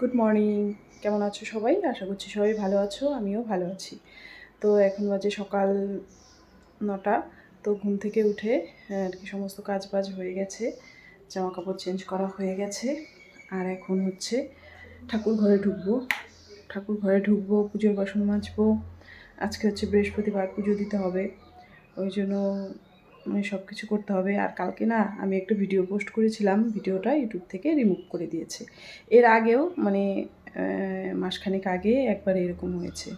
Good morning কেমন আছো সবাই? আশা করছি সবাই ভালো আছো, আমিও ভালো আছি। তো এখন বাজে সকাল নটা, তো ঘুম থেকে উঠে আর কি সমস্ত কাজ বাজ হয়ে গেছে জামা কাপড় চেঞ্জ করা হয়ে গেছে। আর এখন হচ্ছে ঠাকুর ঘরে ঢুকবো। ঠাকুর ঘরে ঢুকবো, পুজোর বাসন মাজবো। আজকে হচ্ছে বৃহস্পতিবার, পুজো দিতে হবে। ওই জন্য সব কিছু করতে হবে। আর কালকে না আমি একটা ভিডিও পোস্ট করেছিলাম ভিডিওটা ইউটিউব থেকে রিমুভ করে দিয়েছে। এর আগেও মানে মাসখানেক আগে একবার এরকম হয়েছে।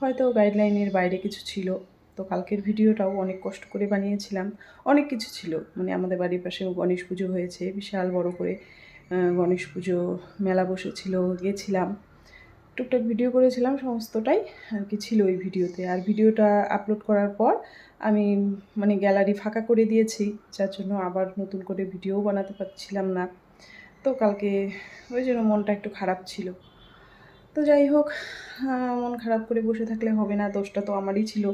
হয়তো গাইডলাইনের বাইরে কিছু ছিল। তো কালকের ভিডিওটাও অনেক কষ্ট করে বানিয়েছিলাম। অনেক কিছু ছিল। মানে আমাদের বাড়ির পাশেও গণেশ পুজো হয়েছে, বিশাল বড় করে গণেশ পুজো মেলা বসেছিল, গেছিলাম। টুকটাক ভিডিও করেছিলাম, সমস্তটাই আর কি ছিল ওই ভিডিওতে। আর ভিডিওটা আপলোড করার পর আমি মানে গ্যালারি ফাঁকা করে দিয়েছি, যার জন্য আবার নতুন করে ভিডিও বানাতে পারছিলাম না। তো কালকে ওই জন্য মনটা একটু খারাপ ছিল। তো যাই হোক মন খারাপ করে বসে থাকলে হবে না, দোষটা তো আমারই ছিল।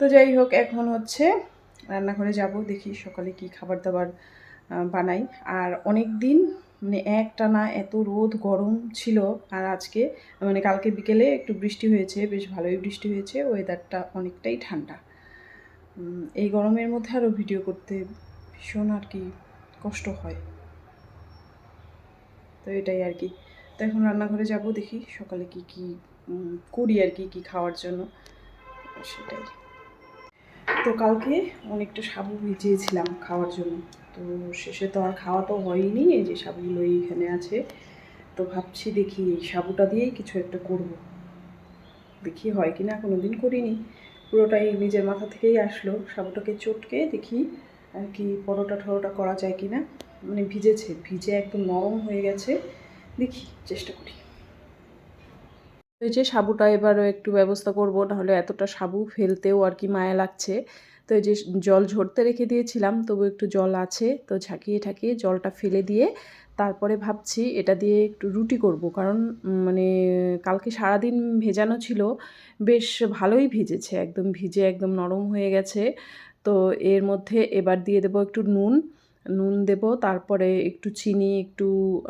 তো যাই হোক, এখন হচ্ছে রান্নাঘরে যাব, দেখি সকালে কি খাবার দাবার বানাই। আর অনেক দিন মানে একটানা এত রোদ গরম ছিল আর আজকে মানে কালকে বিকেলে একটু বৃষ্টি হয়েছে, বেশ ভালোই বৃষ্টি হয়েছে ওয়েদারটা অনেকটাই ঠান্ডা। এই গরমের মধ্যে আরও ভিডিও করতে ভীষণ আর কি কষ্ট হয়। তো এটাই আর কি। তো এখন রান্নাঘরে যাব দেখি সকালে কি কি করি আর কি কি খাওয়ার জন্য। সেটাই। তো কালকে অনেকটা সাবু ভিজিয়েছিলাম খাওয়ার জন্য। তো শেষে তো আর খাওয়া তো হয়নি, এই যে সাবুগুলো এইখানে আছে। তো ভাবছি দেখি এই সাবুটা দিয়েই কিছু একটা করব। দেখি হয় কি না কোনো দিন করিনি। পুরোটাই নিজের মাথা থেকেই আসলো। সাবুটাকে চটকে দেখি আর কি পরোটা ঠরোটা করা যায় কি না। মানে ভিজেছে, ভিজে একদম নরম হয়ে গেছে। দেখি, চেষ্টা করি। এই যে সাবুটা এবারও একটু ব্যবস্থা করব, নাহলে এতটা সাবু ফেলতেও আর কি মায়া লাগছে। তো এই যে জল ঝরতে রেখে দিয়েছিলাম, তবু একটু জল আছে, তো ঝাঁকিয়ে ঠাকিয়ে জলটা ফেলে দিয়ে তারপরে ভাবছি এটা দিয়ে একটু রুটি করব। কারণ মানে কালকে সারাদিন ভেজানো ছিল, বেশ ভালোই ভিজেছে, একদম ভিজে একদম নরম হয়ে গেছে। তো এর মধ্যে এবার দিয়ে দেবো একটু নুন নুন দেব, তারপরে একটু চিনি, একটু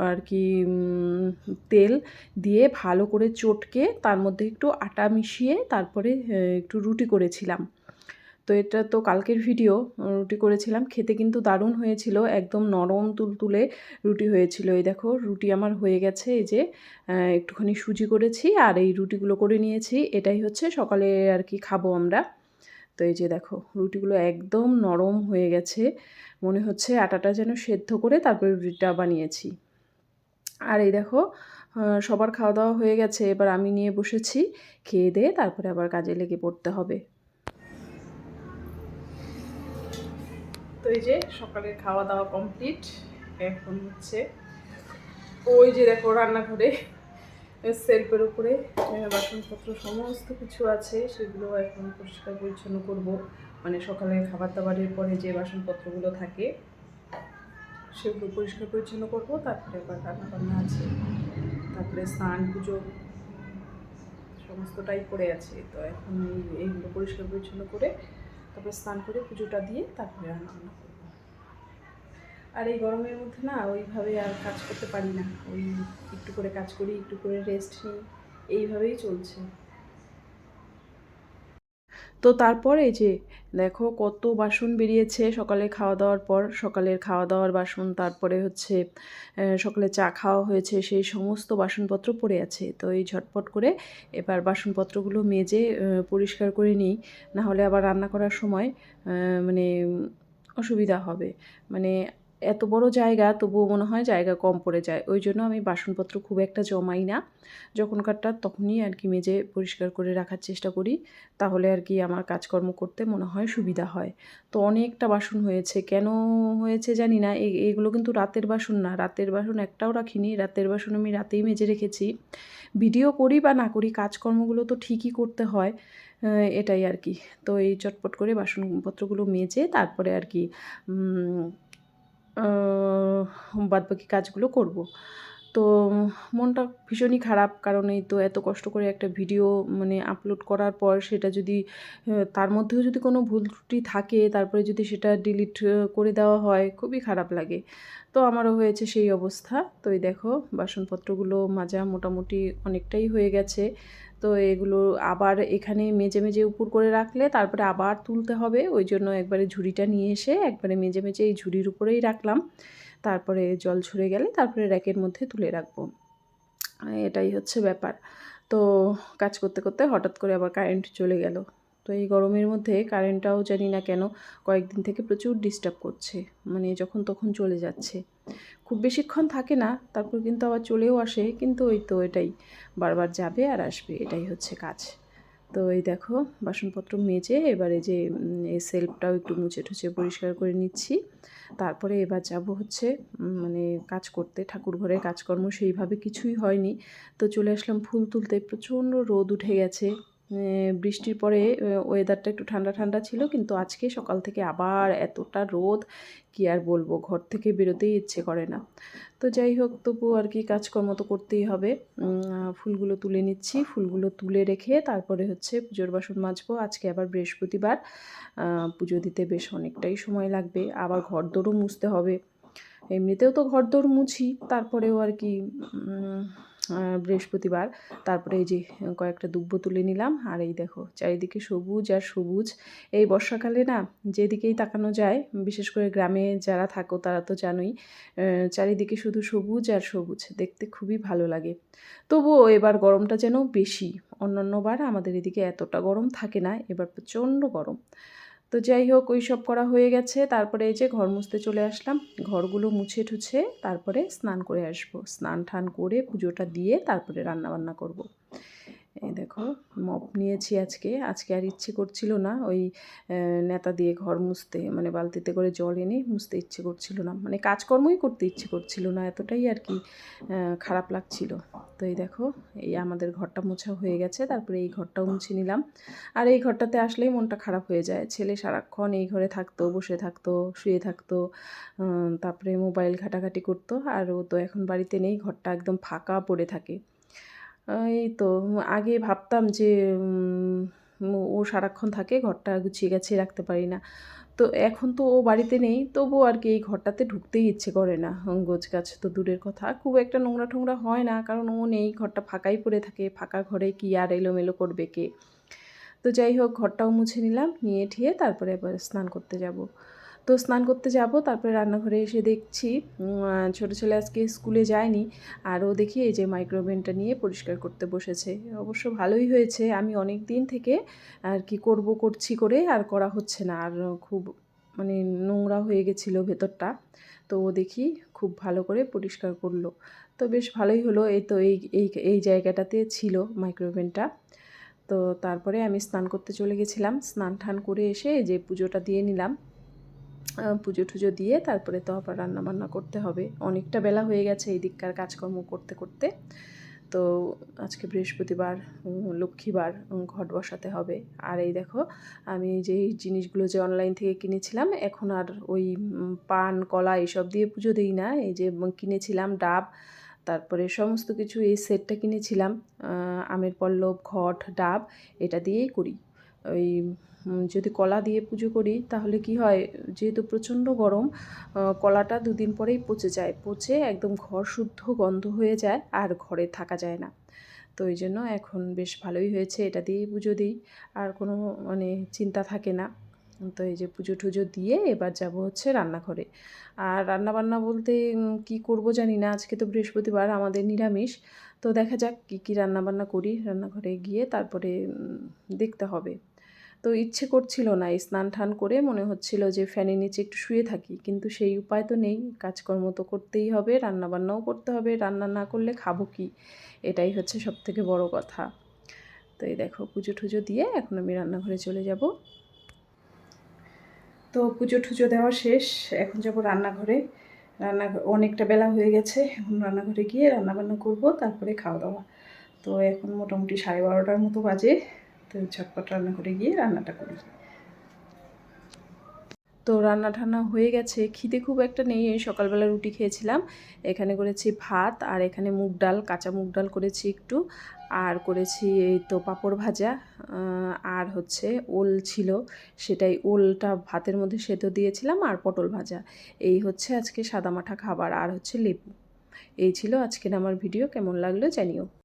আর কি তেল দিয়ে ভালো করে চটকে তার মধ্যে একটু আটা মিশিয়ে তারপরে একটু রুটি করেছিলাম। তো এটা তো কালকের ভিডিও, রুটি করেছিলাম, খেতে কিন্তু দারুণ হয়েছিল, একদম নরম তুলতুলে রুটি হয়েছিল। এই দেখো, রুটি আমার হয়ে গেছে, এই যে একটুখানি সুজি করেছি আর এই রুটিগুলো করে নিয়েছি, এটাই হচ্ছে সকালে আর কি খাব আমরা। তো এই যে দেখো, রুটিগুলো একদম নরম হয়ে গেছে। মনে হচ্ছে আটাটা যেন সেদ্ধ করে তারপরে রুটিটা বানিয়েছি। আর এই দেখো সবার খাওয়া দাওয়া হয়ে গেছে, এবার আমি নিয়ে বসেছি, খেয়ে দিয়ে তারপরে আবার কাজে লেগে পড়তে হবে। তো এই যে সকালের খাওয়া দাওয়া কমপ্লিট, এখন হচ্ছে ওই যে দেখো রান্নাঘরে সেলফের উপরে বাসনপত্র সমস্ত কিছু আছে, সেগুলো এখন পরিষ্কার পরিচ্ছন্ন করব। মানে সকালে খাবার দাবারের পরে যে বাসনপত্রগুলো থাকে, সেগুলো পরিষ্কার পরিচ্ছন্ন করব, তারপরে আবার রান্না বান্না আছে। তারপরে স্নান, পুজো, সমস্তটাই পড়ে আছে। তো এখন এইগুলো পরিষ্কার পরিচ্ছন্ন করে, তারপরে স্নান করে পুজোটা দিয়ে তারপরে রান্না বান্না করব। আর এই গরমের মধ্যে না ওইভাবে আর কাজ করতে পারি না। ওই একটু করে কাজ করি, একটু করে রেস্ট নিই, এইভাবেই চলছে। তো তারপরে যে, দেখো কত বাসন বেরিয়েছে সকালে খাওয়া দাওয়ার পর, সকালের খাওয়া দাওয়ার বাসন, তারপরে হচ্ছে সকালে চা খাওয়া হয়েছে, সেই সমস্ত বাসনপত্র পড়ে আছে। তো এই ঝটপট করে এবার বাসনপত্রগুলো মেজে পরিষ্কার করে নিই, নাহলে আবার রান্না করার সময় মানে অসুবিধা হবে। মানে এত বড় জায়গা, তবুও মনে হয় জায়গা কম পড়ে যায়। ওই জন্য আমি বাসনপত্র খুব একটা জমাই না। যখন যখনকারটা তখনই আর কি মেজে পরিষ্কার করে রাখার চেষ্টা করি, তাহলে আর কি আমার কাজকর্ম করতে মনে হয় সুবিধা হয়। তো অনেকটা বাসন হয়েছে। কেন হয়েছে জানি না। এই এইগুলো কিন্তু রাতের বাসন না। রাতের বাসন একটাও রাখিনি। রাতের বাসন আমি রাতেই মেজে রেখেছি। ভিডিও করি বা না করি, কাজকর্মগুলো তো ঠিকই করতে হয় এটাই আর কি। তো এই চটপট করে বাসনপত্রগুলো মেজে তারপরে আর কি বাদবাকি কাজগুলো করব। তো মনটা ভীষণই খারাপ, কারণ এই তো এত কষ্ট করে একটা ভিডিও মানে আপলোড করার পর সেটা যদি তার মধ্যেও যদি কোনো ভুল ত্রুটি থাকে, তারপরে যদি সেটা ডিলিট করে দেওয়া হয়, খুবই খারাপ লাগে। তো আমারও হয়েছে সেই অবস্থা। তো এই দেখো, বাসনপত্রগুলো মাজা মোটামুটি অনেকটাই হয়ে গেছে। তো এগুলো আবার এখানে মেজে মেজে উপর করে রাখলে তারপরে আবার তুলতে হবে। ওই জন্য একবারে ঝুড়িটা নিয়ে এসে একবারে মেজে মেজে এই ঝুড়ির উপরেই রাখলাম। তারপরে জল ঝরে গেলে তারপরে র্যাকের মধ্যে তুলে রাখব। এটাই হচ্ছে ব্যাপার। তো কাজ করতে করতে হঠাৎ করে আবার কারেন্ট চলে গেল। তো এই গরমের মধ্যে কারেন্টটাও জানি না কেন কয়েকদিন থেকে প্রচুর ডিস্টার্ব করছে মানে যখন তখন চলে যাচ্ছে। খুব বেশিক্ষণ থাকে না, তারপর কিন্তু আবার চলেও আসে, কিন্তু ওই তো এটাই, বারবার যাবে আর আসবে, এটাই হচ্ছে কাজ। তো এই দেখো, বাসনপত্র মেজে এবারে যে এই সেলফটাও একটু মুছে টুছে পরিষ্কার করে নিচ্ছি। তারপরে এবার যাব হচ্ছে মানে কাজ করতে, ঠাকুর ঘরের কাজকর্ম সেইভাবে কিছুই হয়নি। তো চলে আসলাম ফুল তুলতে, প্রচণ্ড রোদ উঠে গেছে। বৃষ্টির পরে ওয়েদারটা একটু ঠান্ডা ঠান্ডা ছিল, কিন্তু আজকে সকাল থেকে আবার এতটা রোদ, কি আর বলব, ঘর থেকে বেরোতেই ইচ্ছে করে না। তো যাই হোক, তবু আর কি কাজকর্ম তো করতেই হবে। ফুলগুলো তুলে নিচ্ছি, ফুলগুলো তুলে রেখে তারপরে হচ্ছে পুজোর বাসন মাজবো। আজকে আবার বৃহস্পতিবার পুজো দিতে বেশ অনেকটাই সময় লাগবে। আবার ঘর দৌড়ও মুছতে হবে। এমনিতেও তো ঘর দৌড় মুছি, তারপরেও আর কি বৃহস্পতিবার। তারপরে এই যে কয়েকটা দুব্বো তুলে নিলাম। আর এই দেখো, চারিদিকে সবুজ আর সবুজ। এই বর্ষাকালে না, যেদিকেই তাকানো যায়, বিশেষ করে গ্রামে যারা থাকো, তারা তো জানোই চারিদিকে শুধু সবুজ আর সবুজ। দেখতে খুবই ভালো লাগে। তবুও এবার গরমটা যেন বেশি। অন্যান্য বার আমাদের এদিকে এতটা গরম থাকে না, এবার প্রচণ্ড গরম। তো যাই হোক ওই সব করা হয়ে গেছে। তারপরে এই যে ঘর মুছতে চলে আসলাম। ঘরগুলো মুছে ঠুছে তারপরে স্নান করে আসব। স্নান ঠান করে পুজোটা দিয়ে তারপরে রান্না বান্না করব। এই দেখো মপ নিয়েছি আজকে। আজকে আর ইচ্ছে করছিল না ওই নেতা দিয়ে ঘর মুছতে মানে বালতিতে করে জল এনে মুছতে ইচ্ছে করছিল না। মানে কাজকর্মই করতে ইচ্ছে করছিল না, এতটাই আর কি খারাপ লাগছিল। তো এই দেখো, এই আমাদের ঘরটা মোছা হয়ে গেছে, তারপরে এই ঘরটাও মুছে নিলাম। আর এই ঘরটাতে আসলেই মনটা খারাপ হয়ে যায়। ছেলে সারাক্ষণ এই ঘরে থাকতো, বসে থাকতো, শুয়ে থাকতো তারপরে মোবাইল ঘাটাঘাটি করতো। আর ও তো এখন বাড়িতে নেই, ঘরটা একদম ফাঁকা পড়ে থাকে। এই তো, আগে ভাবতাম যে ও সারাক্ষণ থাকে, ঘরটা গুছিয়ে গেছে, রাখতে পারি না। তো এখন তো ও বাড়িতে নেই তবুও আর কি এই ঘরটাতে ঢুকতেই ইচ্ছে করে না, গোছ গাছ তো দূরের কথা। খুব একটা নোংরা টোংরা হয় না, কারণ ও নেই, ঘরটা ফাঁকাই পড়ে থাকে, ফাঁকা ঘরে কি আর এলোমেলো করবে কে? তো যাই হোক, ঘরটাও মুছে নিলাম নিয়ে ঠিয়ে তারপরে এবার স্নান করতে যাব। তো স্নান করতে যাব, তারপরে রান্নাঘরে এসে দেখছি ছোটো ছেলে আজকে স্কুলে যায়নি। আর ও দেখি এই যে মাইক্রোওভেনটা নিয়ে পরিষ্কার করতে বসেছে। অবশ্য ভালোই হয়েছে, আমি অনেক দিন থেকে আর কি করব, করছি করে আর করা হচ্ছে না। আর খুব মানে নোংরা হয়ে গেছিল ভেতরটা। তো ও দেখি খুব ভালো করে পরিষ্কার করল। তো বেশ ভালোই হলো, এই তো এই এই জায়গাটাতে ছিল মাইক্রোওভেনটা। তো তারপরে আমি স্নান করতে চলে গেছিলাম। স্নান টান করে এসে যে পুজোটা দিয়ে নিলাম। পুজো টুজো দিয়ে তারপরে তো আবার রান্না বান্না করতে হবে। অনেকটা বেলা হয়ে গেছে এই দিককার কাজকর্ম করতে করতে। তো আজকে বৃহস্পতিবার লক্ষ্মীবার ঘট বসাতে হবে। আর এই দেখো, আমি যে জিনিসগুলো যে অনলাইন থেকে কিনেছিলাম, এখন আর ওই পান, কলা এইসব দিয়ে পুজো দিই না। এই যে কিনেছিলাম ডাব, তারপরে সমস্ত কিছু এই সেটটা কিনেছিলাম। আমের পল্লব, ঘট, ডাব, এটা দিয়েই করি। ওই যদি কলা দিয়ে পুজো করি, তাহলে কি হয়? যেহেতু প্রচণ্ড গরম কলাটা দুদিন পরেই পচে যায়। পচে একদম ঘর শুদ্ধ গন্ধ হয়ে যায়, আর ঘরে থাকা যায় না। তো ওই জন্য এখন বেশ ভালোই হয়েছে, এটা দিয়েই পুজো দিই। আর কোনো মানে চিন্তা থাকে না। তো এই যে পুজো টুজো দিয়ে এবার যাব হচ্ছে রান্নাঘরে। আর রান্না বান্না বলতে কি করব জানি না। আজকে তো বৃহস্পতিবার, আমাদের নিরামিষ। তো দেখা যাক কী কী রান্না বান্না করি রান্নাঘরে গিয়ে, তারপরে দেখতে হবে। তো ইচ্ছে করছিল না, এই স্নান টান করে মনে হচ্ছিল যে ফ্যানের নিচে একটু শুয়ে থাকি। কিন্তু সেই উপায় তো নেই, কাজকর্ম তো করতেই হবে রান্না বান্নাও করতে হবে, রান্না না করলে খাব কি? এটাই হচ্ছে সব থেকে বড় কথা। তো এই দেখো, পুজো টুজো দিয়ে এখন আমি রান্নাঘরে চলে যাব। তো পুজো টুজো দেওয়া শেষ, এখন যাব রান্নাঘরে। রান্না অনেকটা বেলা হয়ে গেছে, এখন রান্নাঘরে গিয়ে রান্না বান্না করব, তারপরে খাওয়া দাওয়া। তো এখন মোটামুটি সাড়ে বারোটার মতো বাজে। তো ঝটপট রান্নাঘরে গিয়ে রান্নাটা করি। তো রান্না ঠান্না হয়ে গেছে। খিদে খুব একটা নেই সকালবেলা রুটি খেয়েছিলাম। এখানে করেছি ভাত আর এখানে মুগ ডাল, কাঁচা মুগ ডাল করেছি একটু। আর করেছি এই তো পাঁপড় ভাজা আর হচ্ছে ওল ছিল। সেটাই ওলটা ভাতের মধ্যে সেদ্ধ দিয়েছিলাম আর পটল ভাজা। এই হচ্ছে আজকে সাদামাঠা খাবার আর হচ্ছে লেবু। এই ছিল আজকের আমার ভিডিও। কেমন লাগল জানিও।